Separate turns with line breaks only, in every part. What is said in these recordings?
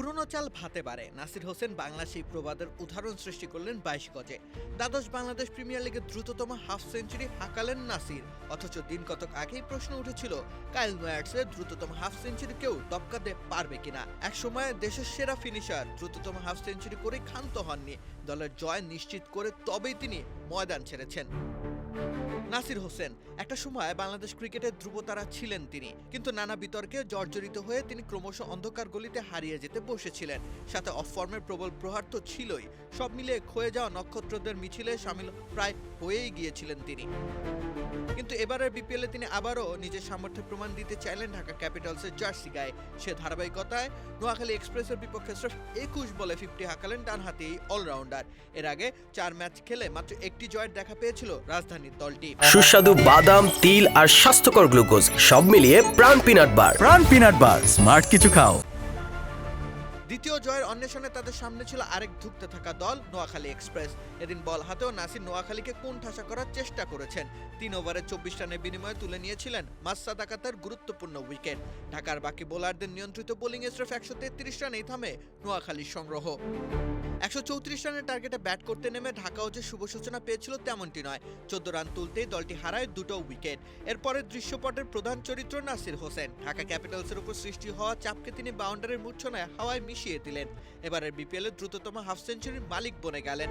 পুরনো চাল ভাতে পারে নাসির হোসেন বাংলা সেই প্রবাদের উদাহরণ সৃষ্টি করলেন বাইশ গজে। দ্বাদশ বাংলাদেশ প্রিমিয়ার লিগের দ্রুততম হাফ সেঞ্চুরি হাঁকালেন নাসির। অথচ দিন কতক আগেই প্রশ্ন উঠেছিল, কাইল নয়ার্সের দ্রুততম হাফ সেঞ্চুরি কেউ টপকাতে পারবে কিনা? এক সময় দেশের সেরা ফিনিশার দ্রুততম হাফ সেঞ্চুরি করে ক্ষান্ত হননি। দলের জয় নিশ্চিত করে তবেই তিনি ময়দান ছেড়েছেন। নাসির হোসেন। একটা সময় বাংলাদেশ ক্রিকেটের ধ্রুবতারা ছিলেন তিনি, কিন্তু নানা বিতর্কে জর্জরিত হয়ে তিনি ক্রমশ অন্ধকার গলিতে হারিয়ে যেতে বসেছিলেন। সাথে অফ ফর্মের প্রবল প্রহার তো ছিলই। সব মিলে ক্ষয়ে যাওয়া নক্ষত্রদের মিছিলে সামিল প্রায় হয়েই গিয়েছিলেন তিনি। কিন্তু এবারের বিপিএলে তিনি আবারও নিজের সামর্থ্যের প্রমাণ দিতে চাইলেন ঢাকা ক্যাপিটালসের জার্সি গায়ে। সে ধারাবাহিকতায় নোয়াখালী এক্সপ্রেসের বিপক্ষে স্রেফ একুশ বলে ফিফটি হাঁকালেন ডানহাতি এই অলরাউন্ডার এর আগে চার ম্যাচ খেলে মাত্র একটি জয়ের দেখা পেয়েছিল রাজধানীর দলটি।
সুস্বাদু বাদাম তিল আর স্বাস্থ্যকর গ্লুকোজ সব মিলিয়ে প্রাণ পিনাট বার।
প্রাণ পিনাট বার স্মার্ট কিছু খাও।
দ্বিতীয় জয়ের অন্বেষণে তাদের সামনে ছিল আরেক ধুঁকতে থাকা দল নোয়াখালী এক্সপ্রেস। এদিন বল হাতেও নাসির নোয়াখালীকে কোন ঠাসা করার চেষ্টা করেছেন। তিন ওভারে চব্বিশ রানের বিনিময়ে তুলে নিয়েছিলেন মাসাদ আকাতার গুরুত্বপূর্ণ উইকেট। ঢাকার বাকি বোলারদের নিয়ন্ত্রিত বোলিং স্রেফ একশো তেত্রিশ রানেই থামে নোয়াখালীর সংগ্রহ। একশো চৌত্রিশ রানের টার্গেটে ব্যাট করতে নেমে ঢাকাও যে শুভ সূচনা পেয়েছিল তেমনটি নয়। চোদ্দ রান তুলতেই দলটি হারায় দুটো উইকেট। এরপরে দৃশ্যপটের প্রধান চরিত্র নাসির হোসেন। ঢাকা ক্যাপিটালসের উপর সৃষ্টি হওয়া চাপকে তিনি বাউন্ডারির মূর্ছনায় হাওয়ায় মিশিয়ে দিলেন। এবারের বিপিএলের দ্রুততম হাফ সেঞ্চুরির মালিক বনে গেলেন।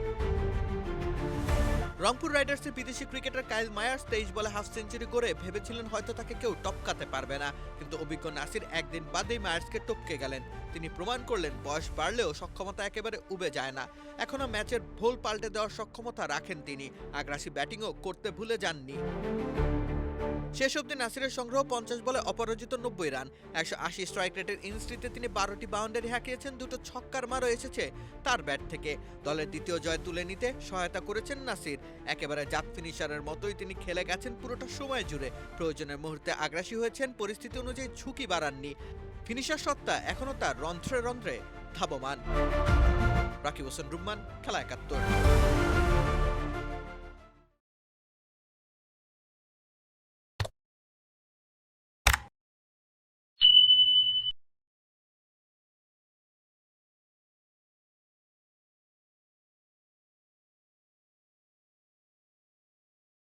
রংপুর রাইডার্সের বিদেশি ক্রিকেটার কাইল মায়ার্স তেইশ বলে হাফ সেঞ্চুরি করে ভেবেছিলেন হয়তো তাকে কেউ টপকাতে পারবে না, কিন্তু অভিজ্ঞ নাসির একদিন বাদেই মায়ার্সকে টপকে গেলেন। তিনি প্রমাণ করলেন, বয়স বাড়লেও সক্ষমতা একেবারে উবে যায় না। এখনও ম্যাচের ভুল পাল্টে দেওয়ার সক্ষমতা রাখেন তিনি। আগ্রাসী ব্যাটিংও করতে ভুলে যাননি। শেষ অব্দি নাসিরের সংগ্রহ পঞ্চাশ বলে অপরাজিত নব্বই রান। একশো আশি স্ট্রাইক রেটের ইনস্ট্রিতে তিনি বারোটি বাউন্ডারি হাঁকিয়েছেন, দুটো ছক্কার মারও এসেছে তার ব্যাট থেকে। দলের দ্বিতীয় জয় তুলে নিতে সহায়তা করেছেন নাসির। একেবারে জাত ফিনিশারের মতোই তিনি খেলে গেছেন পুরোটা সময় জুড়ে। প্রয়োজনের মুহূর্তে আগ্রাসী হয়েছেন, পরিস্থিতি অনুযায়ী ঝুঁকি বাড়াননি। ফিনিশার সত্তা এখনও তার রন্ধ্রে রন্ধ্রে ধাবমান। রাকিব হোসেন রুম্মান, খেলা একাত্তর।